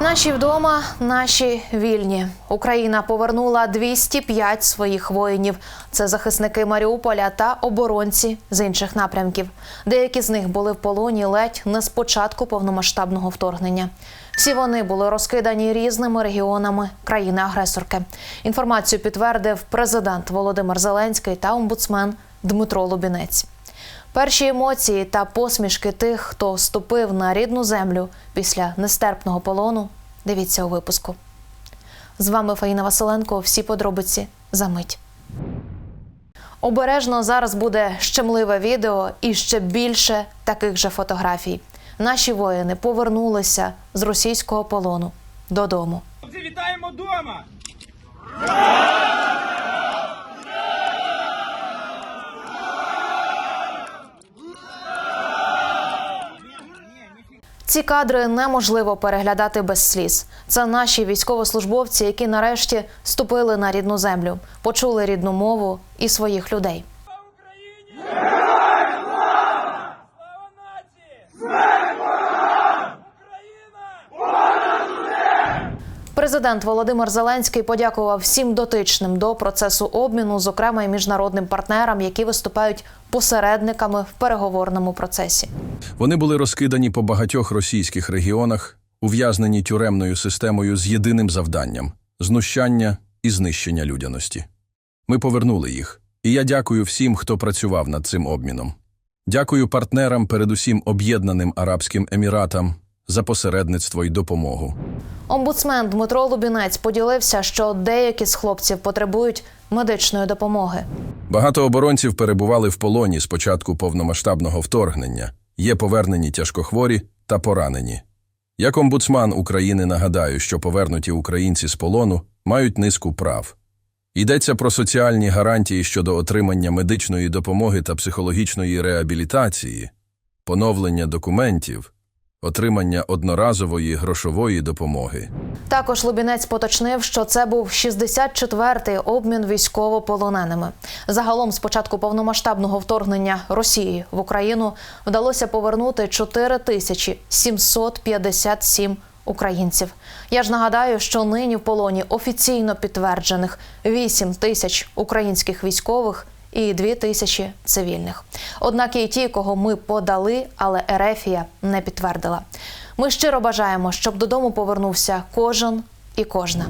Наші вдома, наші вільні. Україна повернула 205 своїх воїнів. Це захисники Маріуполя та оборонці з інших напрямків. Деякі з них були в полоні ледь не з початку повномасштабного вторгнення. Всі вони були розкидані різними регіонами країни-агресорки. Інформацію підтвердив президент Володимир Зеленський та омбудсмен Дмитро Лубінець. Перші емоції та посмішки тих, хто ступив на рідну землю після нестерпного полону. Дивіться у випуску. З вами Фаїна Василенко. Всі подробиці за мить. Обережно зараз буде щемливе відео і ще більше таких же фотографій. Наші воїни повернулися з російського полону додому. Вітаємо вдома! Ці кадри неможливо переглядати без сліз. Це наші військовослужбовці, які нарешті ступили на рідну землю, почули рідну мову і своїх людей. Президент Володимир Зеленський подякував всім дотичним до процесу обміну, зокрема і міжнародним партнерам, які виступають посередниками в переговорному процесі. Вони були розкидані по багатьох російських регіонах, ув'язнені тюремною системою з єдиним завданням знущання і знищення людяності. Ми повернули їх, і я дякую всім, хто працював над цим обміном. Дякую партнерам, передусім Об'єднаним Арабським Еміратам, за посередництво й допомогу. Омбудсмен Дмитро Лубінець поділився, що деякі з хлопців потребують медичної допомоги. Багато оборонців перебували в полоні з початку повномасштабного вторгнення, є повернені тяжкохворі та поранені. Як омбудсман України нагадаю, що повернуті українці з полону мають низку прав. Йдеться про соціальні гарантії щодо отримання медичної допомоги та психологічної реабілітації, поновлення документів, отримання одноразової грошової допомоги. Також Лубінець поточнив, що це був 64-й обмін військовополоненими. Загалом, з початку повномасштабного вторгнення Росії в Україну вдалося повернути 4757 українців. Я ж нагадаю, що нині в полоні офіційно підтверджених 8 тисяч українських військових. І 2 тисячі цивільних. Однак є ті, кого ми подали, але Ерефія не підтвердила. Ми щиро бажаємо, щоб додому повернувся кожен і кожна.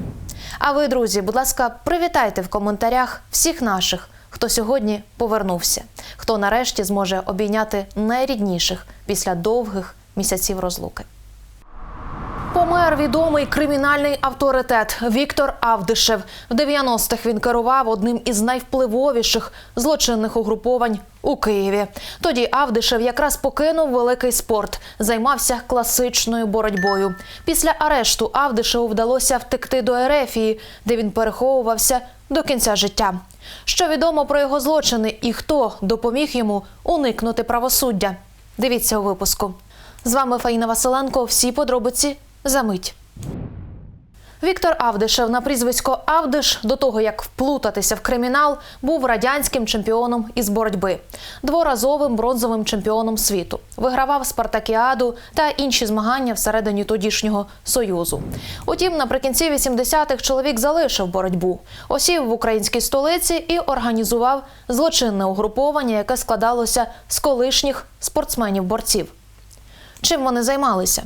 А ви, друзі, будь ласка, привітайте в коментарях всіх наших, хто сьогодні повернувся, хто нарешті зможе обійняти найрідніших після довгих місяців розлуки. Помер відомий кримінальний авторитет Віктор Авдишев. В 90-х він керував одним із найвпливовіших злочинних угруповань у Києві. Тоді Авдишев якраз покинув великий спорт, займався класичною боротьбою. Після арешту Авдишеву вдалося втекти до Ерефії, де він переховувався до кінця життя. Що відомо про його злочини і хто допоміг йому уникнути правосуддя? Дивіться у випуску. З вами Фаїна Василенко. Всі подробиці за мить. Віктор Авдишев на прізвисько Авдиш до того, як вплутатися в кримінал, був радянським чемпіоном із боротьби, дворазовим бронзовим чемпіоном світу. Вигравав спартакіаду та інші змагання всередині тодішнього союзу. Утім, наприкінці 80-х чоловік залишив боротьбу, осів в українській столиці і організував злочинне угруповання, яке складалося з колишніх спортсменів-борців. Чим вони займалися?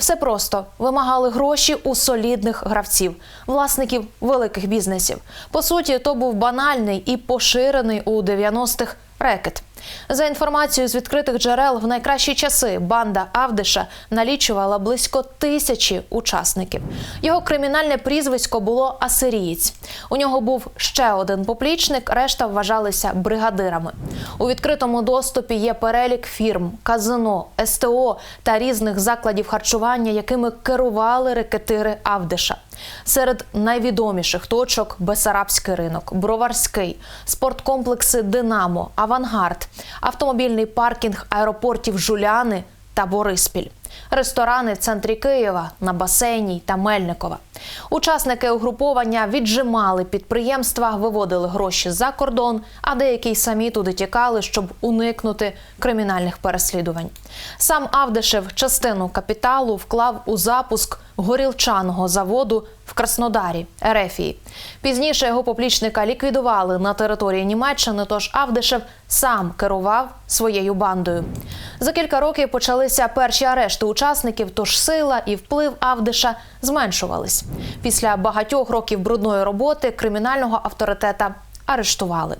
Все просто вимагали гроші у солідних гравців, власників великих бізнесів. По суті, то був банальний і поширений у 90-х рекет. За інформацією з відкритих джерел, в найкращі часи банда Авдиша налічувала близько тисячі учасників. Його кримінальне прізвисько було Асирієць. У нього був ще один поплічник, решта вважалися бригадирами. У відкритому доступі є перелік фірм, казино, СТО та різних закладів харчування, якими керували рекетири Авдиша. Серед найвідоміших точок Бесарабський ринок, Броварський, спорткомплекси Динамо, Авангард, автомобільний паркінг аеропортів Жуляни та Бориспіль. Ресторани в центрі Києва на басейні та Мельникова. Учасники угруповання віджимали підприємства, виводили гроші за кордон, а деякі й самі туди тікали, щоб уникнути кримінальних переслідувань. Сам Авдешев частину капіталу вклав у запуск горілчаного заводу в Краснодарі, Ерефії. Пізніше його поплічника ліквідували на території Німеччини, тож Авдишев сам керував своєю бандою. За кілька років почалися перші арешти учасників, тож сила і вплив Авдиша зменшувались. Після багатьох років брудної роботи кримінального авторитета арештували.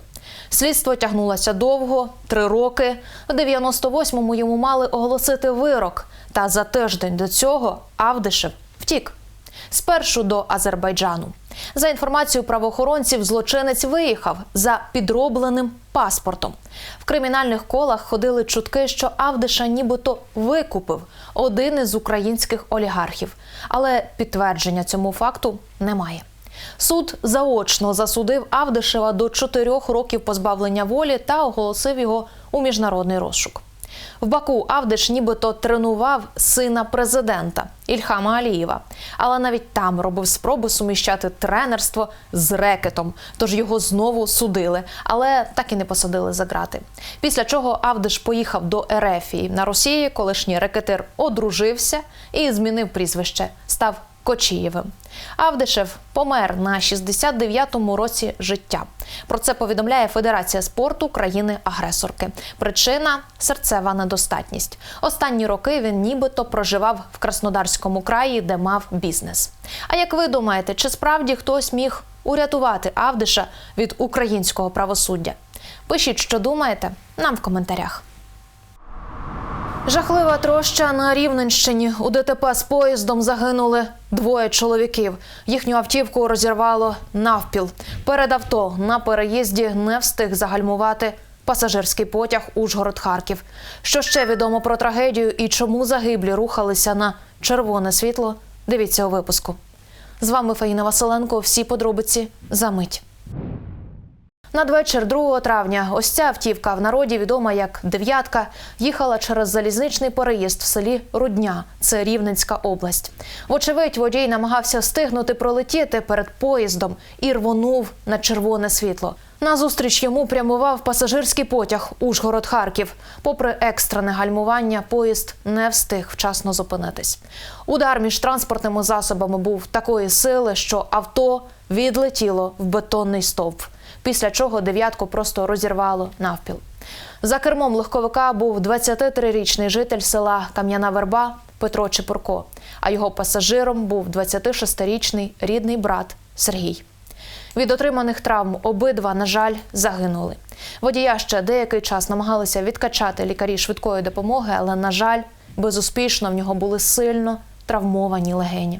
Слідство тягнулося довго три роки. В 98-му йому мали оголосити вирок. Та за тиждень до цього Авдишев втік. Спершу до Азербайджану. За інформацією правоохоронців, злочинець виїхав за підробленим паспортом. В кримінальних колах ходили чутки, що Авдиша нібито викупив один із українських олігархів, але підтвердження цьому факту немає. Суд заочно засудив Авдишева до чотирьох років позбавлення волі та оголосив його у міжнародний розшук. В Баку Авдиш нібито тренував сина президента Ільхама Алієва, але навіть там робив спроби суміщати тренерство з рекетом. Тож його знову судили, але так і не посадили за грати. Після чого Авдиш поїхав до Ерефії на Росії. Колишній рекетир одружився і змінив прізвище, став Кочієвим. Авдишев помер на 69-му році життя. Про це повідомляє Федерація спорту країни-агресорки. Причина серцева недостатність. Останні роки він нібито проживав в Краснодарському краї, де мав бізнес. А як ви думаєте, чи справді хтось міг урятувати Авдиша від українського правосуддя? Пишіть, що думаєте, нам в коментарях. Жахлива троща на Рівненщині. У ДТП з поїздом загинули двоє чоловіків. Їхню автівку розірвало навпіл. Перед авто на переїзді не встиг загальмувати пасажирський потяг Ужгород-Харків. Що ще відомо про трагедію і чому загиблі рухалися на червоне світло? Дивіться у випуску. З вами Фаїна Василенко. Всі подробиці за мить. Надвечір 2 травня ось ця автівка в народі відома як дев'ятка їхала через залізничний переїзд в селі Рудня, це Рівненська область. Вочевидь, водій намагався встигнути пролетіти перед поїздом і рвонув на червоне світло. Назустріч йому прямував пасажирський потяг Ужгород-Харків. Попри екстрене гальмування, поїзд не встиг вчасно зупинитись. Удар між транспортними засобами був такої сили, що авто відлетіло в бетонний стовп після чого дев'ятку просто розірвало навпіл. За кермом легковика був 23-річний житель села Кам'яна Верба Петро Чепурко, а його пасажиром був 26-річний рідний брат Сергій. Від отриманих травм обидва, на жаль, загинули. Водія ще деякий час намагалися відкачати лікарі швидкої допомоги, але, на жаль, безуспішно в нього були сильно травмовані легені.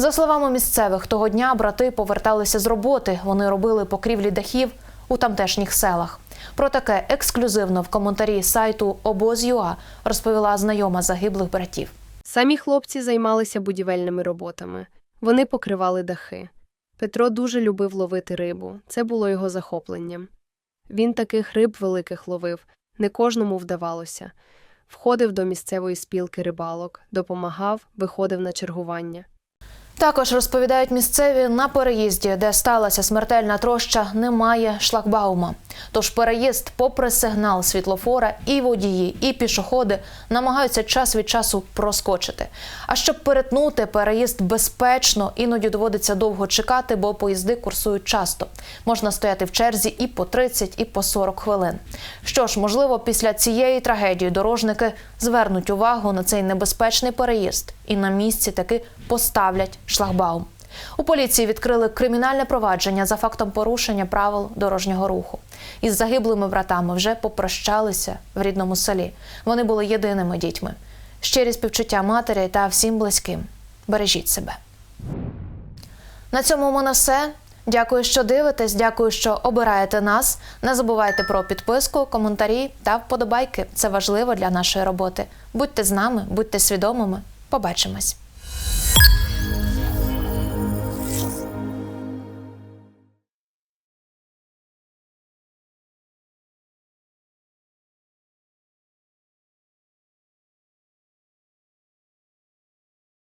За словами місцевих, того дня брати поверталися з роботи. Вони робили покрівлі дахів у тамтешніх селах. Про таке ексклюзивно в коментарі сайту Обоз.ua розповіла знайома загиблих братів. Самі хлопці займалися будівельними роботами. Вони покривали дахи. Петро дуже любив ловити рибу. Це було його захопленням. Він таких риб великих ловив, не кожному вдавалося. Входив до місцевої спілки рибалок, допомагав, виходив на чергування. Також розповідають місцеві на переїзді, де сталася смертельна троща, немає шлагбаума. Тож переїзд, попри сигнал світлофора, і водії, і пішоходи намагаються час від часу проскочити. А щоб перетнути переїзд безпечно, іноді доводиться довго чекати, бо поїзди курсують часто. Можна стояти в черзі і по 30, і по 40 хвилин. Що ж, можливо, після цієї трагедії дорожники звернуть увагу на цей небезпечний переїзд і на місці таки поставлять шлагбаум. У поліції відкрили кримінальне провадження за фактом порушення правил дорожнього руху. Із загиблими братами вже попрощалися в рідному селі. Вони були єдиними дітьми. Щирі співчуття матері та всім близьким. Бережіть себе. На цьому у мене все. Дякую, що дивитесь. Дякую, що обираєте нас. Не забувайте про підписку, коментарі та вподобайки. Це важливо для нашої роботи. Будьте з нами, будьте свідомими. Побачимось.